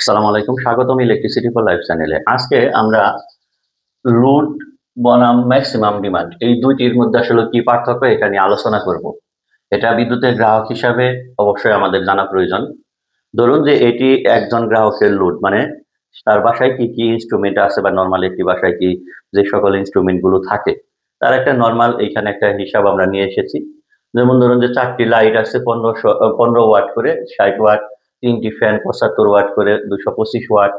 আসসালামু আলাইকুম, স্বাগতম ইলেকট্রিসিটি ফর লাইফ চ্যানেলে আজকে আমরা লুড বনাম ম্যাক্সিমাম ডিমান্ড এই দুইটির মধ্যে আসলে কি পার্থক্য এটা নিয়ে আলোচনা করব। এটা বিদ্যুতের গ্রাহক হিসাবে অবশ্যই আমাদের জানা প্রয়োজন। ধরুন যে এটি একজন গ্রাহকের লুড মানে তার বাসায় কি কি ইনস্ট্রুমেন্ট আছে বা নর্মাল একটি বাসায় কি যে সকল ইনস্ট্রুমেন্টগুলো থাকে, তার একটা নর্মাল এইখানে একটা হিসাব আমরা নিয়ে এসেছি। যেমন ধরুন যে চারটি লাইট আছে, পনেরোশো, পনেরো ওয়াট করে, ষাট ওয়াট তিনটি ফ্যান পঁচাত্তর ওয়াট করে দুশো পঁচিশ ওয়াট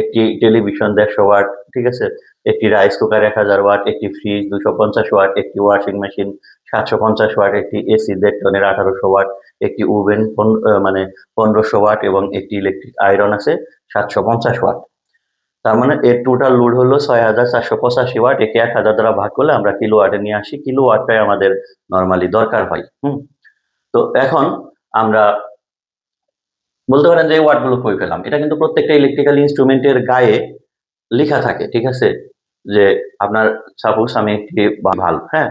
একটি টেলিভিশন দেড়শো ওয়াট ঠিক আছে? একটি রাইস কুকার এক হাজার ওয়াট একটি ফ্রিজ দুশো পঞ্চাশ ওয়াট একটি ওয়াশিং মেশিন সাতশো পঞ্চাশ ওয়াট একটি এসি দেড় টনের আঠারোশো ওয়াট একটি ওভেন মানে পনেরোশো ওয়াট এবং একটি ইলেকট্রিক আয়রন আছে সাতশো পঞ্চাশ ওয়াট তার মানে এর টোটাল লোড হলো ছয় হাজার চারশো পঁচাশি ওয়াট একে এক হাজার দ্বারা ভাগ করলে আমরা কিলো ওয়াটে নিয়ে আসি। কিলো ওয়াটটাই আমাদের নর্মালি দরকার হয়, হুম? তো এখন আমরা বলতে পারেন যে এই ওয়ার্ডগুলো কই পেলাম? এটা কিন্তু প্রত্যেকটা ইলেকট্রিক্যাল ইনস্ট্রুমেন্টের গায়ে লেখা থাকে, ঠিক আছে? যে আপনার সাপোজ আমি একটি ভাল্ব হ্যাঁ?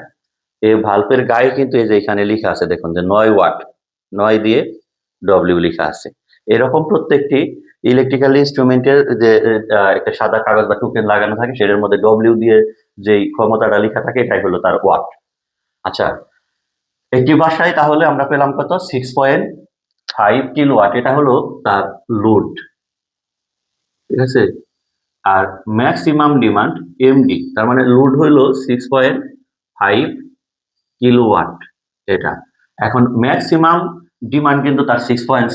এই ভাল্বের গায়ে কিন্তু এই যে এখানে লেখা আছে, দেখুন যে নয় ওয়াট, নয় দিয়ে ডব্লিউ লেখা আছে। এরকম প্রত্যেকটি ইলেকট্রিক্যাল ইনস্ট্রুমেন্টের যে একটা সাদা কাগজ বা টুকেন লাগানো থাকে, সেটার মধ্যে ডব্লিউ দিয়ে যেই ক্ষমতাটা লেখা থাকে, এটাই হলো তার ওয়াট। আচ্ছা একটি বাসায় তাহলে আমরা পেলাম কত? Six point five kilowatt এটা হলো তার লোড ঠিক আছে? আর ম্যাক্সিমাম ডিমান্ড এমডি তার মানে লোড হলো six point five kilowatt এটা। এখন ম্যাক্সিমাম ডিমান্ড কিন্তু তার six point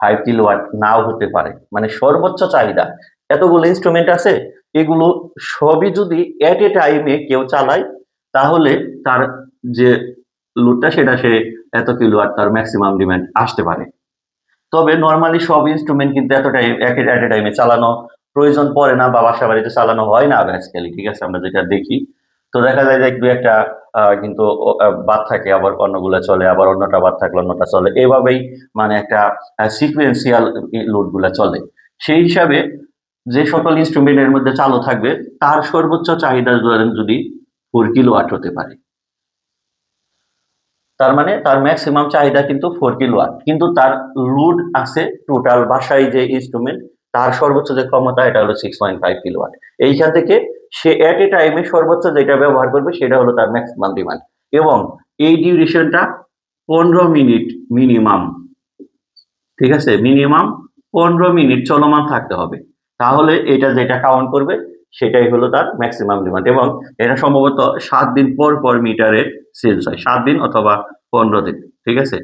five kilowatt নাও হতে পারে। মানে সর্বোচ্চ চাহিদা। এতগুলো ইনস্ট্রুমেন্ট আছে, এগুলো সবই যদি এট এ টাইমে কেউ চালায়, তাহলে তার যে লোডটা সেটা সে এত কিলো ওয়াট তার ম্যাক্সিমাম ডিমান্ড আসতে পারে। তবে নর্মালি সব ইনস্ট্রুমেন্ট কিন্তু এত টাইম এক এট এ টাইমে চালানো প্রয়োজন পড়ে না বা বাসা বাড়িতে চালানো হয় না বেসিক্যালি ঠিক আছে? আমরা যেটা দেখি। তো দেখা যায় যে একটু একটা কিন্তু বাদ থাকে, আবার অন্যগুলা চলে, আবার অন্যটা বাদ থাকলে অন্যটা চলে। এভাবেই মানে একটা সিকুয়েন্সিয়াল লোডগুলা চলে। সেই হিসাবে যে সকল ইনস্ট্রুমেন্টের মধ্যে চালু থাকবে, তার সর্বোচ্চ চাহিদা যদি ফোর কিলো ওয়াট হতে পারে। তার মানে তার ম্যাক্সিমাম চাহিদা কিন্তু ফোর কিলো ওয়াট কিন্তু তার লোড আছে টোটাল বাসায় যে ইনস্ট্রুমেন্ট তার সর্বোচ্চ যে ক্ষমতা, এটা হলো six point five kilowatt এইখান থেকে সে এট এ টাইমে সর্বোচ্চ যেটা ব্যবহার করবে, সেটা হলো তার ম্যাক্সিমাম ডিমান্ড এবং এই ডিউরেশনটা পনেরো মিনিট মিনিমাম ঠিক আছে? মিনিমাম পনেরো মিনিট চলমান থাকতে হবে। তাহলে এটা যেটা কাউন্ট করবে, সেটাই হলো তার ম্যাক্সিমাম ডিমান্ড এবং এটা সম্ভবত সাত দিন পর পর মিটারে সেলস হয় সাত দিন অথবা পনেরো দিন, ঠিক আছে?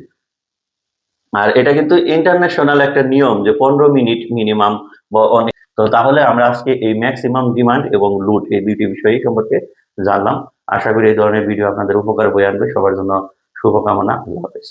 আর এটা কিন্তু ইন্টারন্যাশনাল একটা নিয়ম যে পনেরো মিনিট মিনিমাম বা অনেক তো তাহলে আমরা আজকে এই ম্যাক্সিমাম ডিমান্ড এবং লুট এই দুইটি বিষয় সম্পর্কে জানলাম। আশা করি এই ধরনের ভিডিও আপনাদের উপকার বয়ে আনবে। সবার জন্য শুভকামনা। আল্লাহ হাফেজ।